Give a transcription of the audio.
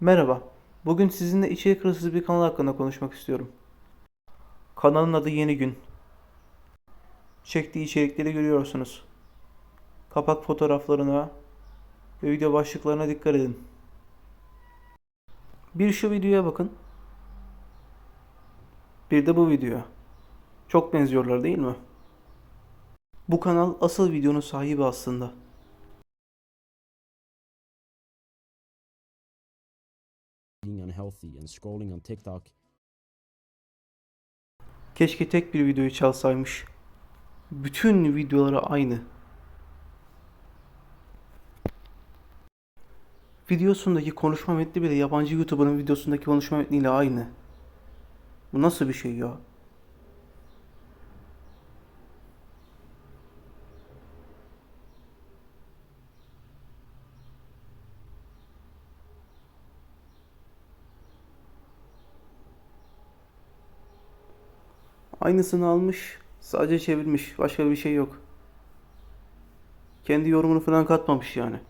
Merhaba. Bugün sizinle içerik hırsız bir kanal hakkında konuşmak istiyorum. Kanalın adı Yeni Gün. Çektiği içerikleri görüyorsunuz. Kapak fotoğraflarına ve video başlıklarına dikkat edin. Bir şu videoya bakın. Bir de bu videoya. Çok benziyorlar değil mi? Bu kanal asıl videonun sahibi aslında. Unhealthy and scrolling on TikTok Keşke tek bir videoyu çalsaymış. Bütün videoları aynı. Videosundaki konuşma metni bile yabancı YouTuber'ın videosundaki konuşma metniyle aynı. Bu nasıl bir şey ya? Aynısını almış, sadece çevirmiş. Başka bir şey yok. Kendi yorumunu falan katmamış yani.